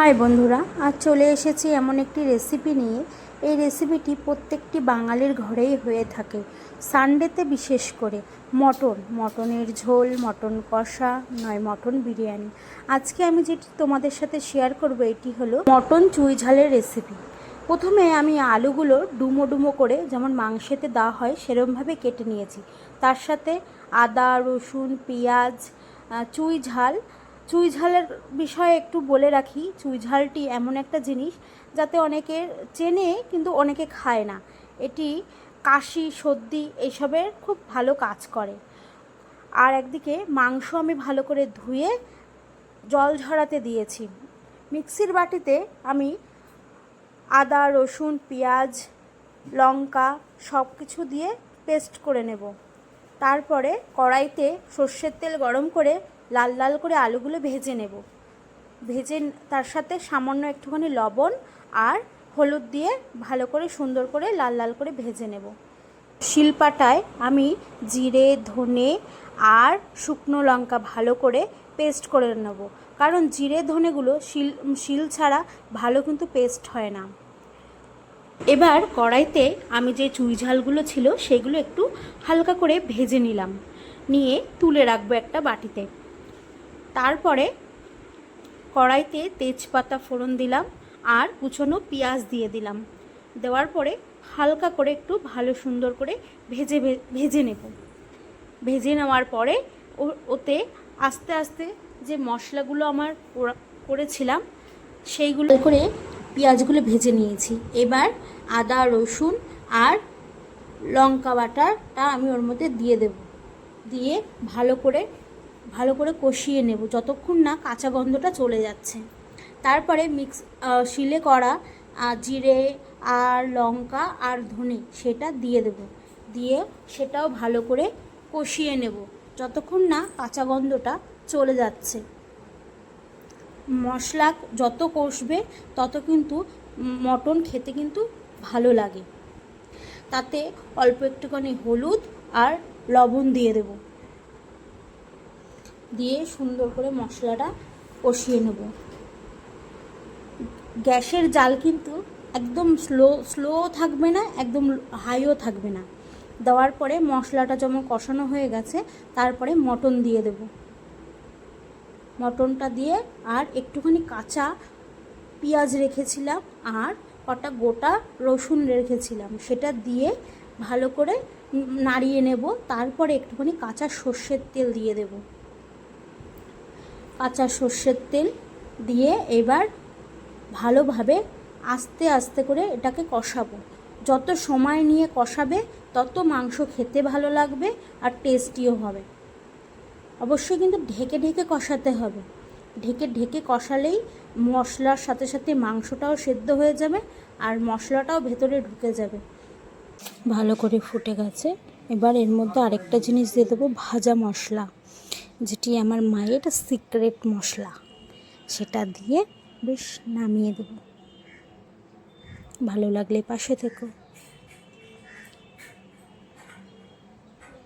High বন্ধুরা, আজ চলে এসেছি এমন একটি রেসিপি নিয়ে। এই রেসিপিটি প্রত্যেকটি বাঙালির ঘরেই হয়ে থাকে। সানডেতে বিশেষ করে মটন, মটনের ঝোল, মটন কষা, নয় মটন বিরিয়ানি। আজকে আমি যেটি তোমাদের সাথে শেয়ার করব, এটি হলো মটন চুই ঝালের রেসিপি প্রথমে আমি আলুগুলো ডুমো ডুমো করে যেমন মাংসেতে দেওয়া হয়, সেরমভাবে কেটে নিয়েছি। তার সাথে আদা, রসুন, পেঁয়াজ চুই ঝাল চুই ঝালের বিষয়ে একটু বলে রাখি চুই ঝালটি এমন একটা জিনিস যাতে অনেকে চেনে কিন্তু অনেকে খায় না। এটি কাশি, সর্দি এইসবের খুব ভালো কাজ করে। আর একদিকে মাংস আমি ভালো করে ধুয়ে জল ঝরাতে দিয়েছি। মিক্সির বাটিতে আমি আদা, রসুন, পেঁয়াজ, লঙ্কা সব কিছু দিয়ে পেস্ট করে নেব। তারপরে কড়াইতে সর্ষের তেল গরম করে লাল লাল করে আলুগুলো ভেজে নেব। ভেজে তার সাথে সামান্য একটুখানি লবণ আর হলুদ দিয়ে ভালো করে সুন্দর করে লাল লাল করে ভেজে নেব। শিলপাটায় আমি জিরে, ধনে আর শুকনো লঙ্কা ভালো করে পেস্ট করে নেব। কারণ জিরে, ধনেগুলো শিল শিল ছাড়া ভালো কিন্তু পেস্ট হয় না। এবার কড়াইতে আমি যে চুই ঝালগুলো ছিল সেগুলো একটু হালকা করে ভেজে নিলাম। নিয়ে তুলে রাখব একটা বাটিতে। তারপরে কড়াইতে তেজপাতা ফোড়ন দিলাম আর কুচনো পেঁয়াজ দিয়ে দিলাম। দেওয়ার পরে হালকা করে একটু ভালো সুন্দর করে ভেজে ভেজে নেব। ভেজে নেওয়ার পরে ওতে আস্তে আস্তে যে মশলাগুলো আমার করেছিলাম সেইগুলো করে পেঁয়াজগুলো ভেজে নিয়েছি। এবার আদা, রসুন আর লঙ্কা বাটাটা আমি ওর মধ্যে দিয়ে দেব। দিয়ে ভালো করে ভালো করে কষিয়ে নেব যতক্ষণ না কাঁচা গন্ধটা চলে যাচ্ছে। তারপরে মিক্স শিলে করা জিরে আর লঙ্কা আর ধনে সেটা দিয়ে দেব। দিয়ে সেটাও ভালো করে কষিয়ে নেব যতক্ষণ না কাঁচা গন্ধটা চলে যাচ্ছে। মশলা যত কষবে তত কিন্তু মটন খেতে কিন্তু ভালো লাগে। তাতে অল্প একটুখানি হলুদ আর লবণ দিয়ে দেব। দিয়ে সুন্দর করে মশলাটা কষিয়ে নেব। গ্যাসের জাল কিন্তু একদম স্লো স্লো থাকবে না, একদম হাইও থাকবে না। দেওয়ার পরে মশলাটা যেমন কষানো হয়ে গেছে, তারপরে মটন দিয়ে দেবো। মটনটা দিয়ে আর একটুখানি কাঁচা পেঁয়াজ রেখেছিলাম আর কটা গোটা রসুন রেখেছিলাম। সেটা দিয়ে ভালো করে নাড়িয়ে নেব, তারপরে একটুখানি কাঁচা সর্ষের তেল দিয়ে দেব। কাঁচা সর্ষের তেল দিয়ে এবার ভালোভাবে আস্তে আস্তে করে এটাকে কষাবো। যত সময় নিয়ে কষাবে, তত মাংস খেতে ভালো লাগবে আর টেস্টিও হবে। অবশ্যই কিন্তু ঢেকে ঢেকে কষাতে হবে। ঢেকে ঢেকে কষালেই মশলার সাথে সাথে মাংসটাও সেদ্ধ হয়ে যাবে আর মশলাটাও ভেতরে ঢুকে যাবে। ভালো করে ফুটে গেছে। এবার এর মধ্যে আরেকটা জিনিস দিয়ে দেবো, ভাজা মশলা। যেটি আমার মায়ের সিক্রেট মশলা। সেটা দিয়ে বেশ নামিয়ে দেব। ভালো লাগলে পাশে থেকো।